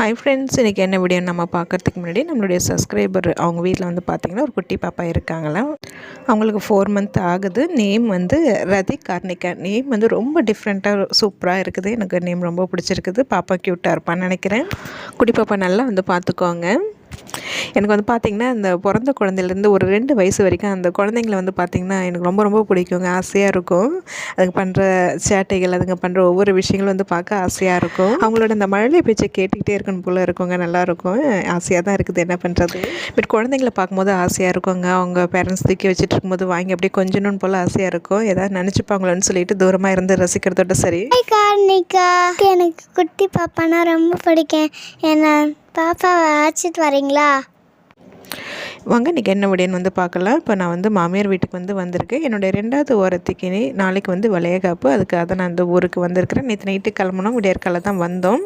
Hi friends இன்றைக்கி என்ன video நம்ம பார்க்குறதுக்கு முன்னாடி நம்மளுடைய சப்ஸ்கிரைபர் அவங்க வீட்டில் வந்து பார்த்திங்கன்னா ஒரு குட்டி பாப்பா இருக்காங்களாம். அவங்களுக்கு ஃபோர் மந்த் ஆகுது. நேம் வந்து ரதி கார்னிகா நேம் வந்து ரொம்ப டிஃப்ரெண்ட்டாக சூப்பராக இருக்குது. எனக்கு நேம் ரொம்ப பிடிச்சிருக்குது. பாப்பா க்யூட்டாக இருப்பான்னு நினைக்கிறேன். குட்டி பாப்பா நல்லா வந்து பார்த்துக்கோங்க எனக்கு வந்து பார்த்திங்கன்னா இந்த பிறந்த குழந்தையிலேருந்து ஒரு ரெண்டு வயசு வரைக்கும் அந்த குழந்தைங்கள வந்து பார்த்திங்கன்னா எனக்கு ரொம்ப ரொம்ப பிடிக்குங்க. ஆசையாக இருக்கும். அதுங்க பண்ணுற சேட்டைகள் அதுங்க பண்ணுற ஒவ்வொரு விஷயங்களும் வந்து பார்க்க ஆசையாக இருக்கும். அவங்களோட அந்த மழலை பேச்சை கேட்டுக்கிட்டே இருக்கணும் போல் இருக்குங்க. நல்லாயிருக்கும் ஆசையாக தான் இருக்குது. என்ன பண்ணுறது பட் குழந்தைங்கள பார்க்கும்போது ஆசையாக இருக்குங்க. அவங்க பேரண்ட்ஸ் தூக்கி வச்சுட்டு இருக்கும்போது வாங்கி அப்படியே கொஞ்சணும்னு போல் ஆசையாக இருக்கும். ஏதாவது நினச்சிப்பாங்களோன்னு சொல்லிட்டு தூரமாக இருந்து ரசிக்கிறதோட சரி. எனக்கு குட்டி பாப்பானா ரொம்ப பிடிக்கும். ஏன்னா பாப்பாவை அழைச்சிட்டு வரீங்களா? வாங்க இன்றைக்கி என்ன விடையன்னு வந்து பார்க்கலாம். இப்போ நான் வந்து மாமியார் வீட்டுக்கு வந்து வந்திருக்கேன். என்னுடைய ரெண்டாவது ஓரத்துக்கு நாளைக்கு வந்து வளையகாப்பு. அதுக்காக தான் நான் அந்த ஊருக்கு வந்திருக்கிறேன். நேற்று நைட்டு கிளம்புனோம். விடியற்கால தான் வந்தோம்.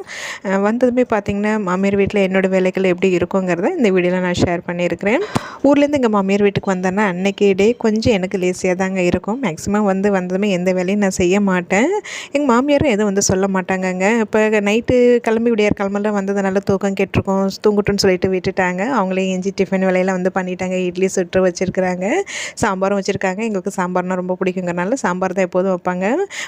வந்ததுமே பார்த்திங்கன்னா மாமியார் வீட்டில் என்னோடய வேலைகள் எப்படி இருக்குங்கிறத இந்த வீடியோவில் நான் ஷேர் பண்ணியிருக்கிறேன். ஊர்லேருந்து எங்கள் மாமியார் வீட்டுக்கு வந்தேன்னா அன்னைக்கு டே கொஞ்சம் எனக்கு லேசியாக தாங்க இருக்கும். மேக்ஸிமம் வந்து வந்ததுமே எந்த வேலையும் நான் செய்ய மாட்டேன். எங்கள் மாமியாரும் எதுவும் வந்து சொல்ல மாட்டாங்கங்க. இப்போ நைட்டு கிளம்பி விடியார் வந்ததுனால தூக்கம் கெட்டிருக்கும் தூங்கட்டும்னு சொல்லிட்டு விட்டுட்டாங்க. அவங்களே எஞ்சி டிஃபன் வேலையெல்லாம் வந்து பண்ணிட்டாங்க. இட்லி சுட்டு வச்சுருக்குறாங்க. சாம்பாரும் வச்சுருக்காங்க. எங்களுக்கு சாம்பார்னால் ரொம்ப பிடிக்குங்கிறனால சாம்பார் தான் எப்போதும் வைப்பாங்க.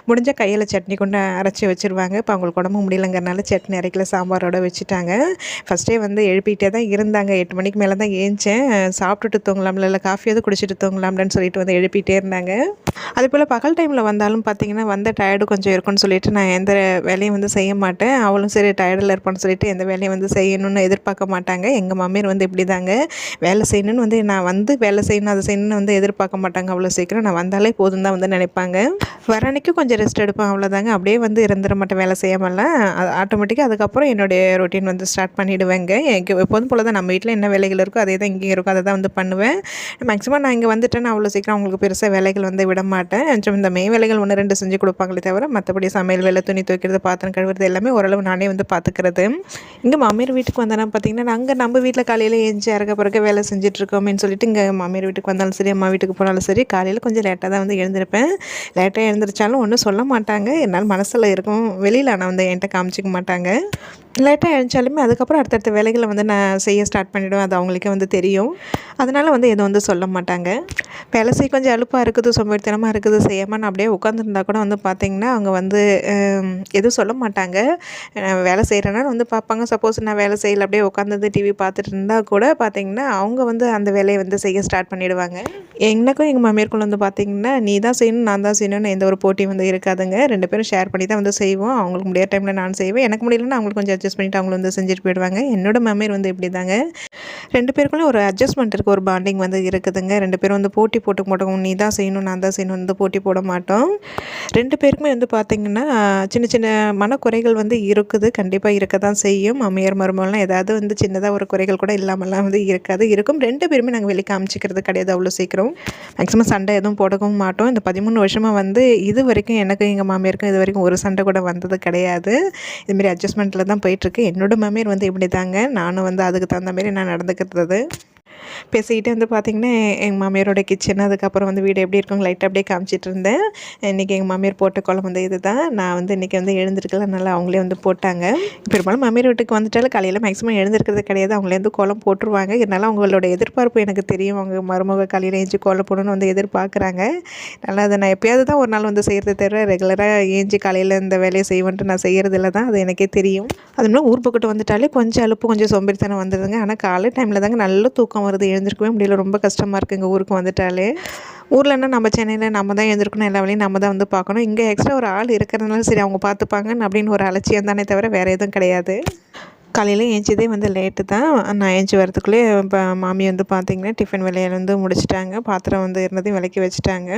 முடிஞ்ச கையில் சட்னி கொண்டு அரைச்சி வச்சுருவாங்க. இப்போ அவங்களுக்கு உடம்பு முடியலங்கிறனால சட்னி அரைக்கல சாம்பாரோட வச்சுட்டாங்க. ஃபஸ்ட்டே வந்து எழுப்பிட்டே தான் இருந்தாங்க. எட்டு மணிக்கு மேலே தான் ஏஞ்சேன். சாப்பிட்டுட்டு தூங்கலாம்ல இல்லை காஃபியாவது குடிச்சிட்டு தூங்கலாம்லன்னு சொல்லிட்டு வந்து எழுப்பிட்டே இருந்தாங்க. அது போல் பகல் டைமில் வந்தாலும் பார்த்தீங்கன்னா வந்த டயர்டு கொஞ்சம் இருக்கும்னு சொல்லிட்டு நான் எந்த வேலையும் வந்து செய்ய மாட்டேன். அவளும் சரி டயர்டில் இருப்பான்னு சொல்லிட்டு எந்த வேலையும் வந்து செய்யணும்னு எதிர்பார்க்க மாட்டாங்க. எங்கள் மாமியார் வந்து இப்படி தாங்க வேலை செய்யணும்னு வந்து நான் வந்து வேலை செய்யணும் அதை செய்யணும்னு வந்து எதிர்பார்க்க மாட்டாங்க அவ்வளோ சீக்கிரம். நான் வந்தாலே போதும் தான் வந்து நினைப்பாங்க. வர அன்னைக்கு கொஞ்சம் ரெஸ்ட் எடுப்பேன் அவ்வளோதாங்க அப்படியே வந்து இருந்துட மாட்டேன் வேலை செய்யாமல் ஆட்டோமேட்டிக்காக அதுக்கப்புறம் என்னுடைய ரொட்டீன் வந்து ஸ்டார்ட் பண்ணிவிடுவேங்க எனக்கு எப்போதும் போல் தான் நம்ம வீட்டில் என்ன வேலைகள் இருக்கோ அதே தான் இங்கேயும் இருக்கும். அதை தான் வந்து பண்ணுவேன். மேக்ஸிமம் நான் இங்கே வந்துட்டேன்னா அவ்வளோ சீக்கிரம் அவங்களுக்கு பெருசாக வேலைகள் வந்து விட மாட்டேன். கொஞ்சம் இந்த மே வேலைகள் ஒன்று ரெண்டு செஞ்சு கொடுப்பாங்களே தவிர மற்றபடி சமையல் வேலை துணி துவைக்கிறது பாத்திரம் கழுவுறது எல்லாமே ஓரளவு நானே வந்து பார்த்துக்கிறது இங்கே மாமியார் வீட்டுக்கு வந்தேன்னா பார்த்தீங்கன்னா நாங்கள் நம்ம வீட்டில் காலையில் ஏஞ்சி இறக்க பிறகு வேலை செஞ்சிட்ருக்கோமேனு சொல்லிட்டு இங்கே மாமியார் வீட்டுக்கு வந்தாலும் சரி அம்மா வீட்டுக்கு போனாலும் சரி காலையில் கொஞ்சம் லேட்டாக தான் வந்து எழுந்திருப்பேன். லேட்டாக எழுந்திரிச்சாலும் ஒன்றும் சொல்ல மாட்டாங்க. என்னால் மனசில் இருக்கும். வெளியில் ஆனால் வந்து என்கிட்ட காமிச்சிக்க மாட்டாங்க. லேட்டாக எழுந்தாலுமே அதுக்கப்புறம் அடுத்தடுத்த வேலைகளை வந்து நான் செய்ய ஸ்டார்ட் பண்ணிவிடுவேன் அது அவங்களுக்கே வந்து தெரியும். அதனால் வந்து எதுவும் வந்து சொல்ல மாட்டாங்க. வேலை செய்ய கொஞ்சம் அலுப்பாக இருக்குது சோம்பேறித்தனமாக இருக்குது செய்யாமல் நான் அப்படியே உட்காந்துருந்தா கூட வந்து பார்த்திங்கன்னா அவங்க வந்து எதுவும் சொல்ல மாட்டாங்க. வேலை செய்கிறேன்னா வந்து பார்ப்பாங்க சப்போஸ் நான் வேலை செய்யல அப்படியே உட்காந்து டிவி பார்த்துட்டு இருந்தால் கூட பார்த்திங்கன்னா அவங்க வந்து அந்த வேலையை வந்து செய்ய ஸ்டார்ட் பண்ணிவிடுவாங்க எனக்கும் எங்கள் மாமியாருக்குள்ள வந்து பார்த்திங்கன்னா நீ தான் செய்யணும் நான் தான் செய்யணும்னு எந்த ஒரு போட்டி வந்து இருக்காதுங்க. ரெண்டு பேரும் ஷேர் பண்ணி தான் வந்து செய்வோம். அவங்களுக்கு முடியாத டைமில் நான் செய்வேன். எனக்கு முடியலன்னா அவங்களுக்கு கொஞ்சம் அட்ஜஸ்ட் பண்ணிவிட்டு அவங்களும் வந்து செஞ்சுட்டு போயிடுவாங்க. என்னோட மாமியார் வந்து இப்படி தாங்க ரெண்டு பேருக்குள்ள ஒரு அட்ஜஸ்ட்மெண்ட் இருக்குது ஒரு பாண்டிங் வந்து இருக்குதுங்க. ரெண்டு பேரும் வந்து போட்டி போட்டுக்க மாட்டோம் நீ தான் செய்யணும் நான் தான் செய்யணும் வந்து போட்டி போட மாட்டோம். ரெண்டு பேருக்குமே வந்து பார்த்திங்கன்னா சின்ன சின்ன மனக்குறைகள் வந்து இருக்குது. கண்டிப்பாக இருக்க தான் செய்யும். மாமியார் மருமகள்லாம் ஏதாவது வந்து சின்னதாக ஒரு குறைகள் கூட இல்லாமலாம் வந்து இருக்காது. இருக்கும். ரெண்டு பேருமே நாங்கள் வெளியே காமிச்சிக்கிறது கிடையாது அவ்வளோ சீக்கிரம். மேக்ஸிமம் சண்டை எதுவும் போடவும் மாட்டோம். இந்த பதிமூணு வருஷமாக வந்து இது வரைக்கும் எனக்கு எங்கள் மாமியாருக்கும் இது வரைக்கும் ஒரு சண்டை கூட வந்தது கிடையாது. இதுமாரி அட்ஜஸ்ட்மெண்ட்டில் தான் போயிட்டுருக்கு. என்னோட மாமியார் வந்து இப்படி தாங்க. நானும் வந்து அதுக்கு தகுந்த மாதிரி நான் நடந்துக்கிறது. பேசிக்கிட்டே வந்து பார்த்திங்கன்னா எங்கள் மாமியாரோட கிச்சன் அதுக்கப்புறம் வந்து வீடு எப்படி இருக்கும் லைட்டாக அப்படியே காமிச்சிட்டு இருந்தேன். இன்றைக்கி எங்கள் மாமியார் போட்ட குழம்பு வந்து இது தான் நான் வந்து இன்றைக்கி வந்து எழுந்திருக்கலாம் நல்லா அவங்களே வந்து போட்டாங்க. பெரும்பாலும் மாமியார் வீட்டுக்கு வந்துட்டாலும் காலையில் மேக்ஸிமம் எழுந்திருக்கிறது கிடையாது. அவங்களே வந்து கோலம் போட்டுருவாங்க. இருந்தாலும் அவங்களோட எதிர்பார்ப்பு எனக்கு தெரியும். அவங்க மருமக காலையில் ஏஞ்சி கோலம் போடணும்னு வந்து எதிர்பார்க்குறாங்க. நல்லா அதை நான் எப்பயாவது தான் ஒரு நாள் வந்து செய்கிறத தவிர ரெகுலராக ஏஞ்சி காலையில் இந்த வேலையை செய்வேன்ட்டு நான் செய்கிறதில்ல தான். அது எனக்கே தெரியும். அதுமாதிரி ஊர் பக்கத்து வந்துட்டாலே கொஞ்சம் அலுப்பு கொஞ்சம் சோம்பேறித்தனம் வந்துடுதுங்க. ஆனால் காலை டைமில் தாங்க நல்ல தூக்கம் வருது எழுந்திருக்கவே முடியல. ரொம்ப கஷ்டமாக இருக்குது எங்கள் ஊருக்கு வந்துட்டாலே. ஊர்லன்னா நம்ம சென்னையில் நம்ம தான் எழுந்திருக்கணும் எல்லா வேலையும் நம்ம தான் வந்து பார்க்கணும். இங்கே எக்ஸ்ட்ரா ஒரு ஆள் இருக்கிறதுனால சரி அவங்க பார்த்துப்பாங்க அப்படின்னு ஒரு அலட்சியம் தானே தவிர வேறு எதுவும் கிடையாது. காலையில் ஏஞ்சதே வந்து லேட்டு தான். நான் ஏஞ்சி வரதுக்குள்ளே இப்போ மாமி வந்து பார்த்திங்கன்னா டிஃபன் வேலையை வந்து முடிச்சிட்டாங்க. பாத்திரம் வந்து இருந்ததையும் விளக்கி வச்சுட்டாங்க.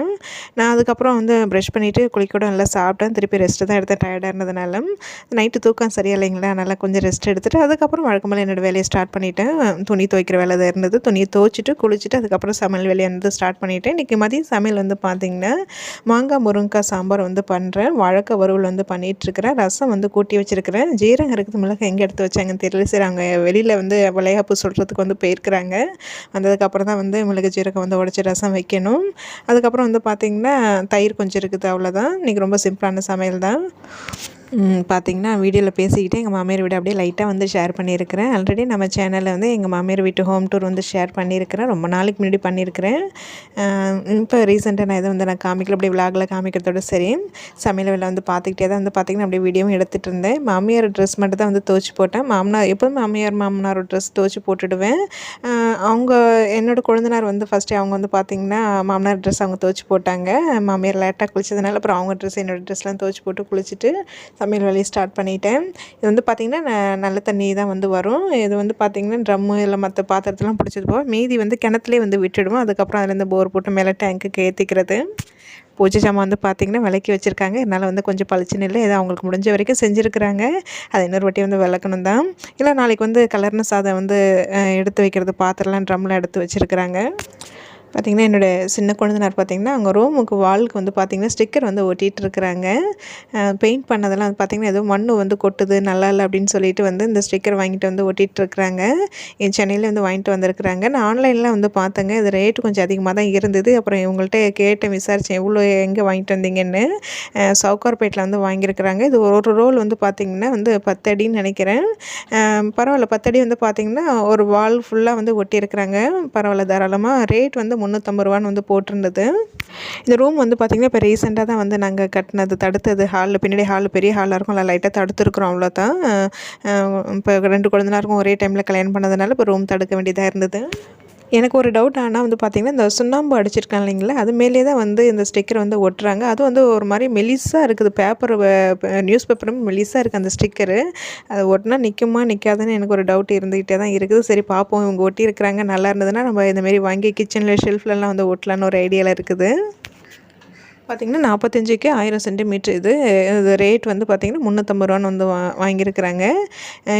நான் அதுக்கப்புறம் வந்து ப்ரஷ் பண்ணிவிட்டு குளிக்கூட நல்லா சாப்பிட்டேன். திருப்பி ரெஸ்ட்டு தான் எடுத்தேன். டயர்டாக இருந்ததுனால. நைட்டு தூக்கம் சரியா இல்லைங்களா? அதனால் கொஞ்சம் ரெஸ்ட் எடுத்துகிட்டு அதுக்கப்புறம் வழக்கமாக என்னோடய வேலையை ஸ்டார்ட் பண்ணிவிட்டேன் துணி துவைக்கிற வேலை தான் இருந்தது. துணியை துவைச்சிட்டு குளிச்சுட்டு அதுக்கப்புறம் சமையல் வேலையை வந்து ஸ்டார்ட் பண்ணிவிட்டேன் இன்றைக்கி மதியம் சமையல் வந்து பார்த்திங்கன்னா மாங்காய் முருங்கைக்காய் சாம்பார் வந்து பண்ணுறேன் வாழைக்காய் வறுவல் வந்து பண்ணிகிட்ருக்கிறேன் ரசம் வந்து கூட்டி வச்சுருக்கிறேன். ஜீரகம் இருக்குது மிளகாய் எங்கே எடுத்து வச்சாங்கன்னு தெரியல. சரி அவங்க வெளியில் வந்து விளையாப்பு சொல்கிறதுக்கு வந்து போயிருக்கிறாங்க. வந்ததுக்கப்புறம் தான் வந்து மிளகு ஜீரகம் வந்து உடச்சி ரசம் வைக்கணும். அதுக்கப்புறம் வந்து பார்த்திங்கன்னா தயிர் கொஞ்சம் இருக்குது அவ்வளோதான் இன்றைக்கி ரொம்ப சிம்பிளான சமையல் தான் பார்த்திங்கன்னா வீடியோவில் பேசிக்கிட்டு எங்கள் மாமியார் வீடு அப்படியே லைட்டாக வந்து ஷேர் பண்ணியிருக்கிறேன். ஆல்ரெடி நம்ம சேனலில் வந்து எங்கள் மாமியார் வீட்டு ஹோம் டூர் வந்து ஷேர் பண்ணியிருக்கிறேன். ரொம்ப நாளைக்கு முன்னாடி பண்ணியிருக்கிறேன். இப்போ ரீசெண்டாக நான் இதை வந்து நான் காமிக்கல அப்படியே விலாகில் காமிக்கிறதோட சரி. சமையல் வேலை வந்து பார்த்துக்கிட்டே தான் வந்து பார்த்திங்கன்னா அப்படியே வீடியோவும் எடுத்துகிட்டு இருந்தேன். மாமியார் ட்ரெஸ் மட்டும் தான் வந்து துவச்சி போட்டேன். மாமனார் எப்போதும் மாமியார் மாமனார் ட்ரெஸ் துவச்சி போட்டுடுவேன். அவங்க என்னோடய கொழுந்தனார் வந்து ஃபஸ்ட்டு அவங்க வந்து பார்த்திங்கன்னா மாமனார் ட்ரெஸ் அவங்க துவச்சி போட்டாங்க. மாமியார் லேட்டாக குளிச்சதுனால அப்புறம் அவங்க ட்ரெஸ் என்னோடய ட்ரெஸ்லாம் துவச்சி போட்டு குளிச்சுட்டு சமையல் வேலையை ஸ்டார்ட் பண்ணிட்டேன். இது வந்து பார்த்திங்கன்னா ந- நல்ல தண்ணி தான் வந்து வரும். இது வந்து பார்த்திங்கன்னா ட்ரம்மு இல்லை மற்ற பாத்திரத்தெலாம் பிடிச்சது போக மீதி வந்து கிணத்துலேயே வந்து விட்டுடுவோம். அதுக்கப்புறம் அதுலேருந்து போர் போட்டு மேலே டேங்க்குக்கு ஏற்றிக்கிறது பூஜை ஜாமான் வந்து பார்த்திங்கன்னா விளக்கி வச்சுருக்காங்க. என்னால் வந்து கொஞ்சம் பளிச்சுன்னு இல்லை. ஏதோ அவங்களுக்கு முடிஞ்ச வரைக்கும் செஞ்சுருக்குறாங்க. அது இன்னொரு வாட்டி வந்து விளக்கணும் தான். இல்லை நாளைக்கு வந்து கலர்ன சாதம் வந்து எடுத்து வைக்கிறது. பாத்திரம்லாம் ட்ரம்லாம் எடுத்து வச்சுருக்குறாங்க. பார்த்திங்கன்னா என்னோடய சின்ன குழந்தைனார் பார்த்திங்கன்னா அவங்க ரூமுக்கு வாலுக்கு வந்து பார்த்திங்கன்னா ஸ்டிக்கர் வந்து ஒட்டிகிட்டு இருக்கிறாங்க. பெயிண்ட் பண்ணதெல்லாம் வந்து பார்த்திங்கன்னா ஏதோ மண் வந்து கொட்டுது நல்லா இல்லை அப்படின்னு சொல்லிட்டு வந்து இந்த ஸ்டிக்கர் வாங்கிட்டு வந்து ஒட்டிகிட்டு இருக்கிறாங்க. என் சென்னையில் வந்து வாங்கிட்டு வந்திருக்கிறாங்க. நான் ஆன்லைனில் வந்து பார்த்தேங்க இது ரேட்டு கொஞ்சம் அதிகமாக தான் இருந்தது. அப்புறம் இவங்கள்ட்ட கேட்டேன் விசாரித்தேன் எவ்வளோ எங்கே வாங்கிட்டு வந்தீங்கன்னு? சவுக்கார்பேட்டில் சவுகார்பேட்டில் வந்து வாங்கியிருக்கிறாங்க. இது ஒரு ரோல் வந்து பார்த்திங்கன்னா வந்து பத்தடின்னு நினைக்கிறேன். பரவாயில்ல பத்தடி வந்து பார்த்திங்கன்னா ஒரு வால் ஃபுல்லாக வந்து ஒட்டியிருக்கிறாங்க. பரவாயில்ல தாராளமாக ரேட் வந்து முந்நூற்றம்பது ரூபான்னு வந்து போட்டிருந்தது. இந்த ரூம் வந்து பார்த்திங்கன்னா இப்போ ரீசெண்டாக தான் வந்து நாங்கள் கட்டினது தடுத்தது. ஹாலில் பின்னாடி ஹாலில் பெரிய ஹாலாக இருக்கும். அதில் லைட்டாக தடுத்துருக்குறோம் அவ்வளோதான் இப்போ ரெண்டு குழந்தைனாருக்கும் ஒரே டைமில் கல்யாணம் பண்ணதுனால இப்போ ரூம் தடுக்க வேண்டியதாக இருந்தது. எனக்கு ஒரு டவுட் ஆனால் வந்து பார்த்திங்கன்னா இந்த சுண்ணாம்பு அடிச்சிருக்காங்க இல்லைங்களா? அது மேலே தான் வந்து இந்த ஸ்டிக்கர் வந்து ஒட்டுறாங்க. அது வந்து ஒரு மாதிரி மெலிசாக இருக்குது. பேப்பர் நியூஸ் பேப்பரும் மெலிஸாக இருக்குது அந்த ஸ்டிக்கரு அது ஒட்டினா நிற்குமா நிற்காதுன்னு எனக்கு ஒரு டவுட் இருந்துக்கிட்டே தான் இருக்குது. சரி பார்ப்போம் இவங்க ஒட்டியிருக்கிறாங்க. நல்லா இருந்ததுன்னா நம்ம இந்தமாரி வாங்கி கிச்சனில் ஷெல்ஃப்லலாம் வந்து ஒட்டலான்னு ஒரு ஐடியாவில் இருக்குது. பார்த்திங்கன்னா நாற்பத்தஞ்சுக்கு ஆயிரம் சென்டிமீட்ரு இது இது ரேட் வந்து பார்த்திங்கன்னா முந்நூற்றம்பது ரூபான்னு வந்து வா வாங்கியிருக்கிறாங்க.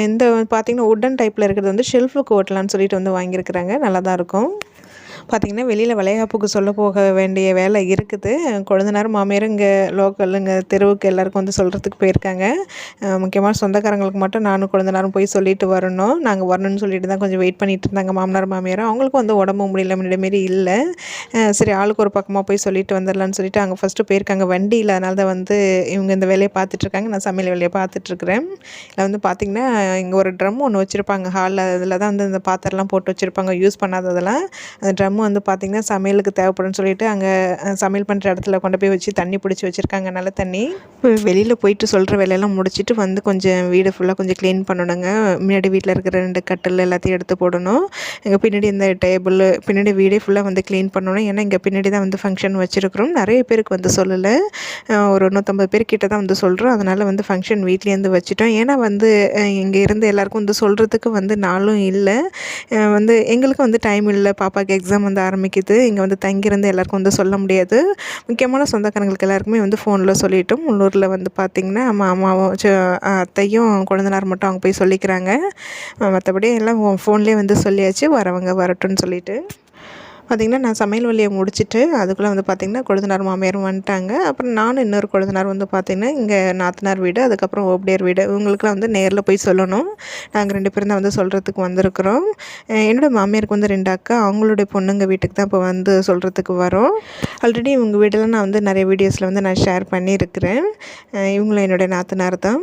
இந்த பார்த்திங்கன்னா உட்டன் டைப்பில் இருக்கிறது வந்து ஷெல்ஃபுக்கு ஓட்டலான்னு சொல்லிட்டு வந்து வாங்கியிருக்கிறாங்க. நல்லா தான் இருக்கும். பார்த்திங்கன்னா வெளியில் வளைகாப்புக்கு சொல்ல போக வேண்டிய வேலை இருக்குது. கொழுந்தனார் மாமியார் இங்கே லோக்கல் இங்கே தெருவுக்கு எல்லாருக்கும் வந்து சொல்கிறதுக்கு போயிருக்காங்க. முக்கியமாக சொந்தக்காரங்களுக்கு மட்டும் நானும் கொழுந்தனாரும் போய் சொல்லிட்டு வரணும். நாங்கள் வரணும்னு சொல்லிட்டு தான் கொஞ்சம் வெயிட் பண்ணிட்டு இருந்தாங்க மாமனார் மாமியாரும். அவங்களுக்கும் வந்து உடம்பு முடியல முன்னாடி மாரி இல்லை. சரி ஆளுக்கு ஒரு பக்கமாக போய் சொல்லிட்டு வந்துடலான்னு சொல்லிட்டு அங்கே ஃபஸ்ட்டு போயிருக்காங்க. வண்டியில் அதனால தான் வந்து இவங்க இந்த வேலையை பார்த்துட்ருக்காங்க நான் சமையல் வேலையை பார்த்துட்ருக்குறேன் இதில் வந்து பார்த்திங்கன்னா இங்கே ஒரு ட்ரம் ஒன்று வச்சுருப்பாங்க. ஹாலில் அதில் தான் வந்து இந்த பாத்திரம்லாம் போட்டு வச்சுருப்பாங்க. யூஸ் பண்ணாததெல்லாம். அந்த ட்ரம் வந்து பார்த்திங்கன்னா சமையலுக்கு தேவைப்படும்னு சொல்லிட்டு அங்கே சமையல் பண்ணுற இடத்துல கொண்டு போய் வச்சு தண்ணி பிடிச்சி வச்சுருக்காங்க நல்ல தண்ணி. இப்போ வெளியில் போயிட்டு சொல்கிற வேலையெல்லாம் முடிச்சுட்டு வந்து கொஞ்சம் வீடு ஃபுல்லாக கொஞ்சம் க்ளீன் பண்ணணுங்க. முன்னாடி வீட்டில் இருக்கிற ரெண்டு கட்டில் எல்லாத்தையும் எடுத்து போடணும். எங்கள் பின்னாடி இந்த டேபிள் பின்னாடி வீடே ஃபுல்லாக வந்து க்ளீன் பண்ணணும். ஏன்னா இங்கே பின்னாடி தான் வந்து ஃபங்க்ஷன் வச்சுருக்குறோம். நிறைய பேருக்கு வந்து சொல்லலை. ஒரு நூற்றம்பது பேர்கிட்ட தான் வந்து சொல்கிறோம் அதனால் வந்து ஃபங்க்ஷன் வீட்லேருந்து வச்சுட்டோம். ஏன்னா வந்து இங்கே இருந்து எல்லாருக்கும் வந்து சொல்கிறதுக்கு வந்து நாளும் இல்லை. வந்து எங்களுக்கும் வந்து டைம் இல்லை. பாப்பாவுக்கு எக்ஸாம் வந்து ஆரம்பிக்குது. இங்கே வந்து தங்கியிருந்து எல்லாருக்கும் வந்து சொல்ல முடியாது. முக்கியமான சொந்தக்காரங்களுக்கு எல்லாருக்குமே வந்து ஃபோனில் சொல்லிட்டோம். உள்ளூரில் வந்து பார்த்திங்கன்னா மாமாவும் ச- அத்தையும் குழந்தனார் மட்டும் அவங்க போய் சொல்லிக்கிறாங்க. மற்றபடி எல்லாம் ஃபோன்லேயே வந்து சொல்லியாச்சு. வரவங்க வரட்டும்னு சொல்லிட்டு. பார்த்திங்கன்னா நான் சமையல் வழியை முடிச்சுட்டு அதுக்குள்ளே வந்து பார்த்திங்கன்னா கொழுந்தனார் மாமியாரும் வந்துட்டாங்க. அப்புறம் நானும் இன்னொரு கொழுந்தனார் வந்து பார்த்திங்கன்னா இங்கே நாத்தனார் வீடு அதுக்கப்புறம் ஓப்படியார் வீடு. இவங்களுக்குலாம் வந்து நேரில் போய் சொல்லணும். நாங்கள் ரெண்டு பேரும் தான் வந்து சொல்கிறதுக்கு வந்திருக்கிறோம். என்னோடய என்னோட மாமியாருக்கு வந்து ரெண்டு அக்கா அவங்களுடைய பொண்ணுங்க வீட்டுக்கு தான் இப்போ வந்து சொல்கிறதுக்கு வரோம். ஆல்ரெடி இவங்க வீடெல்லாம் நான் வந்து நிறைய வீடியோஸில் வந்து நான் ஷேர் பண்ணியிருக்கிறேன். இவங்களும் என்னுடைய நாத்தனார் தான்.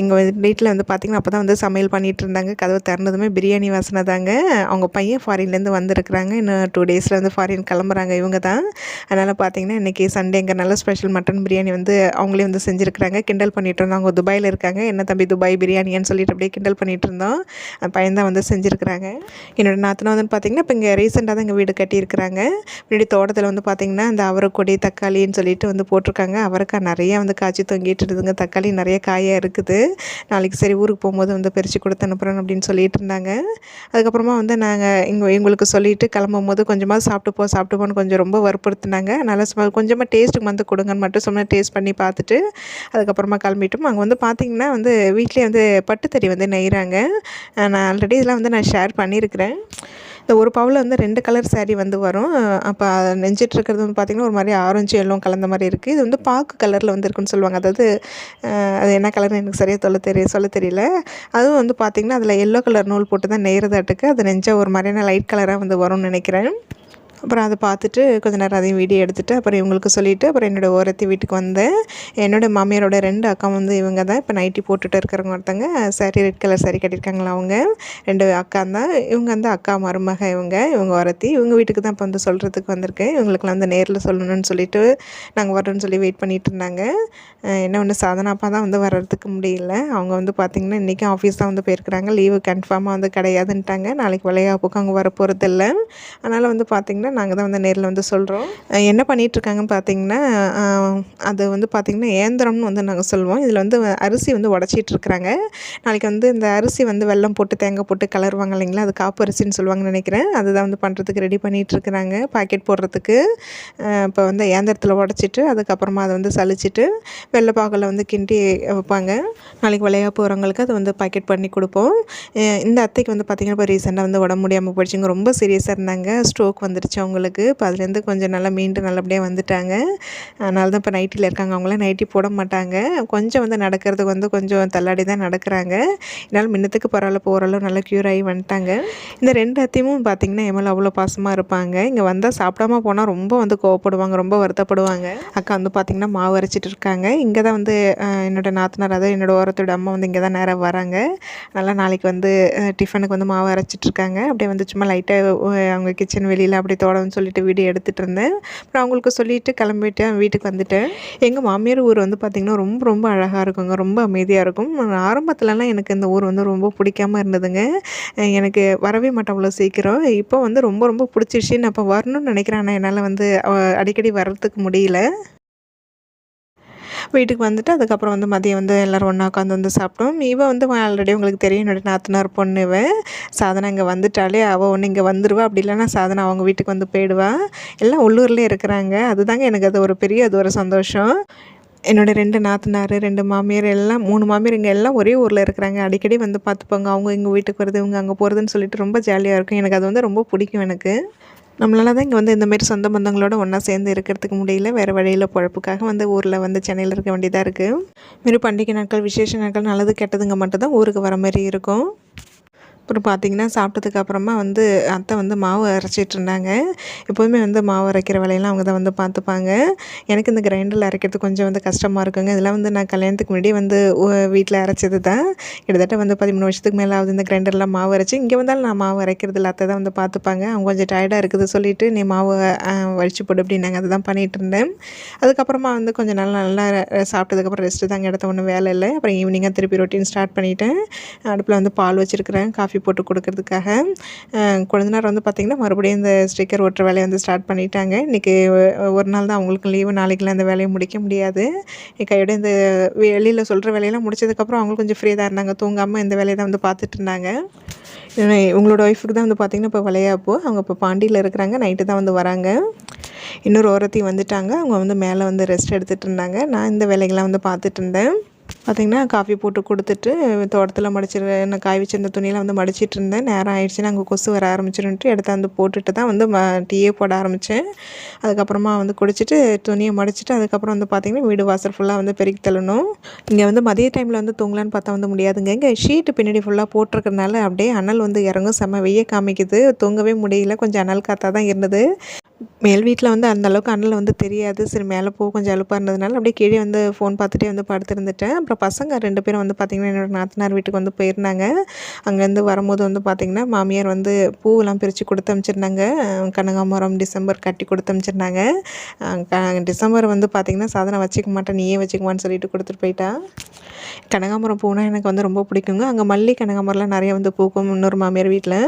எங்கள் வீட்டில் வந்து பார்த்திங்கன்னா அப்போ தான் வந்து சமையல் பண்ணிகிட்டு இருந்தாங்க. கதவை திறந்ததுமே பிரியாணி வாசனை தாங்க. அவங்க பையன் ஃபாரின்லேருந்து வந்திருக்கிறாங்க. இன்னும் டூ டேஸ் டேஸில் வந்து ஃபாரின் கிளம்புறாங்க இவங்க தான் அதனால் பார்த்தீங்கன்னா இன்றைக்கி சண்டேங்கிறனால ஸ்பெஷல் மட்டன் பிரியாணி வந்து அவங்களே வந்து செஞ்சுருக்கிறாங்க. கிண்டல் பண்ணிட்டு இருந்தோம் அவங்க துபாயில் இருக்காங்க. என்ன தம்பி துபாய் பிரியாணின்னு சொல்லிட்டு அப்படியே கிண்டல் பண்ணிட்டு இருந்தோம் அந்த பையன் தான் வந்து செஞ்சுருக்கிறாங்க. என்னோட நாத்தனா வந்து பார்த்திங்கன்னா இப்போ இங்கே ரீசெண்டாக தான் இங்கே வீடு கட்டியிருக்கிறாங்க. முன்னாடி தோட்டத்தில் வந்து பார்த்திங்கன்னா இந்த அவரைக்கொடி தக்காளின்னு சொல்லிட்டு வந்து போட்டிருக்காங்க. அவரைக்காய் நிறையா வந்து காய்ச்சி தொங்கிட்டு இருக்குதுங்க. தக்காளி நிறைய காயாக இருக்குது. நாளைக்கு சரி ஊருக்கு போகும்போது வந்து பறித்து கொடுத்து அனுப்புகிறேன் அப்படின்னு சொல்லிட்டு இருந்தாங்க. அதுக்கப்புறமா வந்து நாங்கள் இங்கே எங்களுக்கு சொல்லிட்டு கிளம்பும் போது கொஞ்சமாக சாப்பிட்டு போ சாப்பிட்டு போன்னு கொஞ்சம் ரொம்ப வற்புறுத்தினாங்க. நல்லா சும்மா கொஞ்சமாக டேஸ்ட்டுக்கு வந்து கொடுங்கன்னு மட்டும் சும்மா டேஸ்ட் பண்ணி பார்த்துட்டு அதுக்கப்புறமா கிளம்பிட்டோம். அங்கே வந்து பார்த்திங்கன்னா வந்து வீட்லேயே வந்து பட்டுத்தறி வந்து நெய்கிறாங்க நான் ஆல்ரெடி இதெல்லாம் வந்து நான் ஷேர் பண்ணியிருக்கிறேன். இந்த ஒரு பவுலில் வந்து ரெண்டு கலர் சாரீ வந்து வரும். அப்போ நெஞ்சிட்டு இருக்கிறது வந்து பார்த்திங்கன்னா ஒரு மாதிரி ஆரஞ்சு எல்லாம் கலந்த மாதிரி இருக்குது இது வந்து பாக்கு கலரில் வந்து இருக்குன்னு சொல்லுவாங்க. அதாவது அது என்ன கலர்னு எனக்கு சரியாக சொல்ல தெரிய சொல்ல தெரியல. அதுவும் வந்து பார்த்திங்கன்னா அதில் எல்லோ கலர் நூல் போட்டு தான் நெய்கிறதாட்டுக்கு அது நெஞ்சா ஒரு மாதிரியான லைட் கலராக வந்து வரும்னு நினைக்கிறேன். அப்புறம் அதை பார்த்துட்டு கொஞ்ச நேரம் அதையும் வீடியோ எடுத்துகிட்டு அப்புறம் இவங்களுக்கு சொல்லிவிட்டு அப்புறம் என்னோடய ஓரத்தி வீட்டுக்கு வந்தேன். என்னோட மாமியாரோட ரெண்டு அக்கா வந்து இவங்க தான். இப்போ நைட்டி போட்டுட்டு இருக்கிறவங்க ஒருத்தங்க. சாரி ரெட் கலர் சாரி கட்டியிருக்காங்களா அவங்க. ரெண்டு அக்கா தான். இவங்க வந்து அக்கா மருமக இவங்க. இவங்க ஒருத்தி இவங்க வீட்டுக்கு தான் இப்போ வந்து சொல்கிறதுக்கு வந்திருக்கேன். இவங்களுக்குலாம் வந்து நேரில் சொல்லணும்னு சொல்லிட்டு நாங்கள் வரோன்னு சொல்லி வெயிட் பண்ணிட்டு இருந்தாங்க. என்ன ஒன்று சாதனாப்பா தான் வந்து வர்றதுக்கு முடியல. அவங்க வந்து பார்த்திங்கன்னா இன்றைக்கி ஆஃபீஸ் தான் வந்து போயிருக்கிறாங்க. லீவு கன்ஃபார்மாக வந்து கிடையாதுன்ட்டாங்க. நாளைக்கு விளையாப்புக்கு அவங்க வர போகிறது இல்லை அதனால் வந்து பார்த்திங்கன்னா நாங்கள் தான் வந்து நேரில் வந்து சொல்கிறோம் என்ன பண்ணிகிட்ருக்காங்கன்னு பார்த்தீங்கன்னா அது வந்து பார்த்திங்கன்னா ஏந்திரம்னு வந்து நாங்கள் சொல்லுவோம். இதில் வந்து அரிசி வந்து உடச்சிட்ருக்குறாங்க நாளைக்கு வந்து இந்த அரிசி வந்து வெல்லம் போட்டு தேங்காய் போட்டு கலருவாங்க இல்லைங்களா? அது காப்பு அரிசின்னு சொல்லுவாங்கன்னு நினைக்கிறேன். அதுதான் வந்து பண்ணுறதுக்கு ரெடி பண்ணிகிட்ருக்குறாங்க பாக்கெட் போடுறதுக்கு. இப்போ வந்து ஏந்திரத்தில் உடச்சிட்டு அதுக்கப்புறமா அதை வந்து சலிச்சிட்டு வெள்ளைப்பாகில் வந்து கிண்டி வைப்பாங்க. நாளைக்கு விளையா போகிறவங்களுக்கு அதை வந்து பாக்கெட் பண்ணி கொடுப்போம். இந்த அத்தைக்கு வந்து பார்த்திங்கன்னா இப்போ ரீசெண்டாக வந்து உடம்பு முடியாமல் போயிடுச்சுங்க. ரொம்ப சீரியஸாக இருந்தாங்க. ஸ்ட்ரோக் வந்துடுச்சு அவங்களுக்கு இப்போ அதுலேருந்து கொஞ்சம் நல்லா மீண்டு நல்லபடியாக வந்துட்டாங்க. அதனால தான் இப்போ நைட்டியில் இருக்காங்க. அவங்களாம் நைட்டி போட மாட்டாங்க. கொஞ்சம் வந்து நடக்கிறதுக்கு வந்து கொஞ்சம் தள்ளாடி தான் நடக்கிறாங்க. இதனால் மின்னத்துக்கு பரவாயில்ல போகிறளவு நல்லா க்யூர் ஆகி வந்துட்டாங்க. இந்த ரெண்டு அத்தையும் பார்த்திங்கன்னா என் மேலே அவ்வளோ பாசமாக இருப்பாங்க. இங்கே வந்தால் சாப்பிடாம போனால் ரொம்ப வந்து கோவப்படுவாங்க ரொம்ப வருத்தப்படுவாங்க. அக்கா வந்து பார்த்திங்கன்னா மாவு அரைச்சிட்டு இருக்காங்க. இங்கே தான் வந்து என்னோடய நாத்தனார் அதாவது என்னோடய ஓரத்தோட அம்மா வந்து இங்கே தான் நேராக வராங்க. அதனால் நாளைக்கு வந்து டிஃபனுக்கு வந்து மாவு அரைச்சிட்ருக்காங்க அப்படியே வந்து சும்மா லைட்டாக அவங்க கிச்சன் வெளியில் அப்படியே தோடன்னு சொல்லிட்டு வீடியோ எடுத்துகிட்டு இருந்தேன் அப்புறம் அவங்களுக்கு சொல்லிட்டு கிளம்பிட்டேன் வீட்டுக்கு வந்துட்டேன். எங்கள் மாமியார் ஊர் வந்து பார்த்திங்கன்னா ரொம்ப ரொம்ப அழகாக இருக்குங்க. ரொம்ப அமைதியாக இருக்கும். ஆரம்பத்துலலாம் எனக்கு இந்த ஊர் வந்து ரொம்ப பிடிக்காம இருந்ததுங்க. எனக்கு வரவே மாட்டேன் அவ்வளோ சீக்கிரம். இப்போ வந்து ரொம்ப ரொம்ப பிடிச்சிருச்சு நான் இப்போ வரணும்னு நினைக்கிறேன். ஆனால் என்னால் வந்து அடிக்கடி வர்றதுக்கு முடியல. வீட்டுக்கு வந்துட்டு அதுக்கப்புறம் வந்து மதியம் வந்து எல்லோரும் ஒன்றா உட்காந்து வந்து சாப்பிட்டோம் இவன் வந்து ஆல்ரெடி உங்களுக்கு தெரியும் என்னோட நாத்தனார் பொண்ணு சாதனை இங்கே வந்துட்டாலே அவள் ஒன்று இங்கே வந்துடுவா அப்படி இல்லைன்னா சாதனை அவங்க வீட்டுக்கு வந்து போயிடுவா. எல்லாம் உள்ளூர்லேயே இருக்கிறாங்க. அதுதாங்க எனக்கு அது ஒரு பெரிய அது ஒரு சந்தோஷம். என்னோடய ரெண்டு நாத்தனார் ரெண்டு மாமியார் எல்லாம் மூணு மாமியார் இங்கே எல்லாம் ஒரே ஊரில் இருக்கிறாங்க. அடிக்கடி வந்து பார்த்துப்பாங்க. அவங்க எங்கள் வீட்டுக்கு வருது இவங்க அங்கே போகிறதுன்னு சொல்லிட்டு ரொம்ப ஜாலியாக இருக்கும். எனக்கு அது வந்து ரொம்ப பிடிக்கும் எனக்கு. நம்மளால தான் இங்கே வந்து இந்தமாரி சொந்த பந்தங்களோட ஒன்றா சேர்ந்து இருக்கிறதுக்கு முடியல. வேறு வழியில் பொழப்புக்காக வந்து ஊரில் வந்து சென்னையில் இருக்க வேண்டியதாக இருக்குது மாரி பண்டிகை நாட்கள் விசேஷ நாட்கள் நல்லது கெட்டதுங்க மட்டும் தான் ஊருக்கு வர மாதிரி இருக்கும். அப்புறம் பார்த்திங்கன்னா சாப்பிட்டதுக்கு அப்புறமா வந்து அத்தை வந்து மாவு அரைச்சிட்டு இருந்தாங்க. எப்போதுமே வந்து மாவு அரைக்கிற வேலையெல்லாம் அவங்க தான் வந்து பார்த்துப்பாங்க எனக்கு இந்த கிரைண்டரில் அரைக்கிறது கொஞ்சம் வந்து கஷ்டமாக இருக்குங்க. இதெல்லாம் வந்து நான் கல்யாணத்துக்கு முன்னாடி வந்து வீட்டில் அரைச்சது தான். கிட்டத்தட்ட வந்து பதிமூணு வருஷத்துக்கு மேலே ஆகுது இந்த கிரைண்டர்லாம் மாவு அரைச்சி. இங்கே வந்தாலும் நான் மாவு அரைக்கிறது இல்லை அத்தை தான் வந்து பார்த்துப்பாங்க அவங்க கொஞ்சம் டயர்டாக இருக்குது சொல்லிட்டு நீ மாவு அஹ், போடு அப்படின்னாங்க அதை தான் பண்ணிகிட்டு இருந்தேன். அதுக்கப்புறமா வந்து கொஞ்சம் நல்லா நல்லா சாப்பிட்டதுக்கப்புறம் ரெஸ்ட்டு தாங்க. எடுத்த ஒன்றும் வேலை இல்லை. அப்புறம் ஈவினிங்காக திருப்பி ரொட்டீன் ஸ்டார்ட் பண்ணிட்டேன். அடுப்பில் வந்து பால் வச்சுருக்கிறேன். காஃபி போட்டு கொடுக்கறதுக்காக அஹ், கொழுந்தனார் வந்து பார்த்திங்கன்னா மறுபடியும் இந்த ஸ்டிக்கர் ஒட்டுற வேலையை வந்து ஸ்டார்ட் பண்ணிட்டாங்க. இன்றைக்கி ஒரு நாள் தான் அவங்களுக்கு லீவு நாளைக்கெல்லாம் இந்த வேலையை முடிக்க முடியாது. கையோட இந்த வெளியில் சொல்கிற வேலையெல்லாம் முடிச்சதுக்கப்புறம் அவங்களும் கொஞ்சம் ஃப்ரீயாக தான் இருந்தாங்க. தூங்காமல் இந்த வேலையை தான் வந்து பார்த்துட்டு இருந்தாங்க. உங்களோட ஒய்ஃபுக்கு தான் வந்து பார்த்திங்கன்னா இப்போ விளையாப்போ. அவங்க இப்போ பாண்டியில் இருக்கிறாங்க. நைட்டு தான் வந்து வராங்க. இன்னொரு ஓரத்தையும் வந்துட்டாங்க. அவங்க வந்து மேலே வந்து ரெஸ்ட் எடுத்துகிட்டு இருந்தாங்க. நான் இந்த வேலைகள்லாம் வந்து பார்த்துட்டு இருந்தேன். பார்த்திங்கன்னா காஃபி போட்டு கொடுத்துட்டு தோட்டத்தில் மடிச்சிரு நான் காய் வச்சிருந்த துணியெல்லாம் வந்து மடிச்சிட்டு இருந்தேன். நேரம் ஆயிடுச்சுன்னா அங்கே கொசு வர ஆரம்பிச்சிருன்ட்டு எடுத்து வந்து போட்டுட்டு தான் வந்து ம டீயே போட ஆரம்பித்தேன் அதுக்கப்புறமா வந்து குடிச்சிட்டு துணியை மடிச்சிட்டு அதுக்கப்புறம் வந்து பார்த்திங்கன்னா வீடு வாசல் ஃபுல்லாக வந்து பெருக்கி தள்ளணும். இங்கே வந்து மதிய டைமில் வந்து தூங்கலான்னு பார்த்தா வந்து முடியாதுங்க. இங்கே ஷீட்டு பின்னாடி ஃபுல்லாக போட்டிருக்கறனால அப்படியே அனல் வந்து இறங்கும். செம்ம வெய்ய காமிக்குது. தூங்கவே முடியல. கொஞ்சம் அனல் காற்றா தான் இருந்தது. மேல் வீட்டில் வந்து அந்தளவுக்கு அண்ணல் வந்து தெரியாது. சரி மேலே போக கொஞ்சம் அலுப்பாக இருந்ததுனால அப்படியே கீழே வந்து ஃபோன் பார்த்துட்டே வந்து படுத்திருந்துட்டேன். அப்புறம் பசங்க ரெண்டு பேரும் வந்து பார்த்திங்கன்னா என்னோடய நாத்தனார் வீட்டுக்கு வந்து போயிருந்தாங்க. அங்கேருந்து வரும்போது வந்து பார்த்திங்கன்னா மாமியார் வந்து பூவெல்லாம் பிரித்து கொடுத்து அனுப்பிச்சிருந்தாங்க கனகாமரம் டிசம்பர் கட்டி கொடுத்து அனுப்பிச்சிருந்தாங்க டிசம்பர் வந்து பார்த்திங்கன்னா சாதனை வச்சுக்க மாட்டேன் நீயே வச்சுக்குமான்னு சொல்லிட்டு கொடுத்துட்டு போயிட்டா. கனகாமரம் பூனா எனக்கு வந்து ரொம்ப பிடிக்குங்க. அங்கே மல்லி கனகாமரம்லாம் நிறைய வந்து பூக்கும் இன்னொரு மாமியார் வீட்டில்.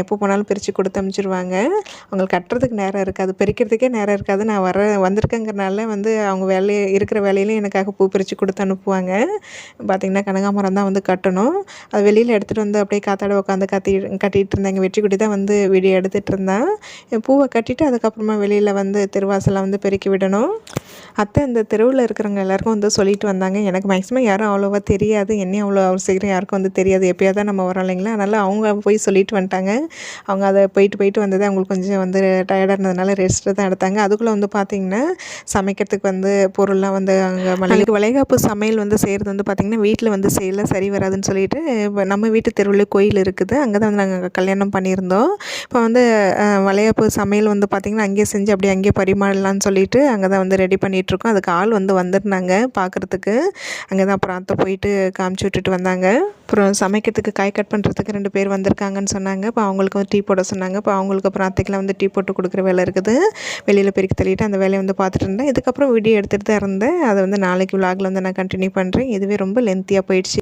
எப்போ போனாலும் பிரித்து கொடுத்து அனுப்பிச்சிருவாங்க அவங்களுக்கு கட்டுறதுக்கு நேரம் இருக்குது பறிக்கிறதுக்கே நேரம் இருக்காது. நான் வர வந்திருக்கேங்கிறனால வந்து அவங்க வேலையை இருக்கிற வேலையிலையும் எனக்காக பூ பிரித்து கொடுத்து அனுப்புவாங்க. பார்த்திங்கன்னா கனகாமரம் தான் வந்து கட்டணும். அது வெளியில் எடுத்துகிட்டு வந்து அப்படியே காத்தாட உட்காந்து கத்தி கட்டிகிட்டு இருந்தேன். எங்கள் வெற்றிக்குட்டி தான் வந்து வீடியோ எடுத்துகிட்டு இருந்தேன் பூவை கட்டிட்டு அதுக்கப்புறமா வெளியில் வந்து திருவாசலை வந்து பெருக்கி விடணும். அத்தை இந்த தெருவில் இருக்கிறவங்க எல்லாருக்கும் வந்து சொல்லிட்டு வந்தாங்க. எனக்கு மேக்ஸிமம் யாரும் அவ்வளோவா தெரியாது. என்னையும் அவ்வளோ அவ்வளோ சீக்கிரம் யாருக்கும் வந்து தெரியாது. எப்போயாவது தான் நம்ம வரோம் இல்லைங்களா? அதனால் அவங்க போய் சொல்லிட்டு வந்துட்டாங்க. அவங்க அதை போயிட்டு போயிட்டு வந்தது அவங்களுக்கு கொஞ்சம் வந்து டயர்டாக இருந்ததுனால ரெஸ்ட்டு தான் எடுத்தாங்க. அதுக்குள்ளே வந்து பார்த்திங்கன்னா சமைக்கிறதுக்கு வந்து பொருள்லாம் வந்து அங்கே மலைக்கு வளைகாப்பு சமையல் வந்து செய்கிறது வந்து பார்த்திங்கன்னா வீட்டில் வந்து செய்யல சரி வராதுன்னு சொல்லிட்டு இப்போ நம்ம வீட்டு தெருவில் கோயில் இருக்குது. அங்கே தான் வந்து நாங்கள் கல்யாணம் பண்ணியிருந்தோம். இப்போ வந்து வளையாப்பு சமையல் வந்து பார்த்திங்கன்னா அங்கேயே செஞ்சு அப்படியே அங்கேயே பரிமாறலாம்னு சொல்லிட்டு அங்கே தான் வந்து ரெடி பண்ணிகிட்ருக்கோம் அதுக்கு ஆள் வந்து வந்திருந்தாங்க பார்க்குறதுக்கு அங்கே தான் அப்புறம் அத்தை போயிட்டு காமிச்சு விட்டுட்டு வந்தாங்க. அப்புறம் சமைக்கிறதுக்கு காய் கட் பண்ணுறதுக்கு ரெண்டு பேர் வந்திருக்காங்கன்னு சொன்னாங்க. இப்போ அவங்களுக்கு வந்து டீ போட சொன்னாங்க. இப்போ அவங்களுக்கு அப்புறம் அத்தைக்கெலாம் வந்து டீ போட்டு கொடுக்குற வேலை இருக்குது. இருக்குது. வெளியில் பெருக்கி தள்ளிட்டு அந்த வேலையை வந்து பார்த்துட்டு இருந்தேன். இதுக்கப்புறம் வீடியோ எடுத்துகிட்டு தான் இருந்தேன். அதை வந்து நாளைக்கு விலாகில் வந்து நான் கண்டினியூ பண்ணுறேன் இதுவே ரொம்ப லென்த்தியாக போயிடுச்சு.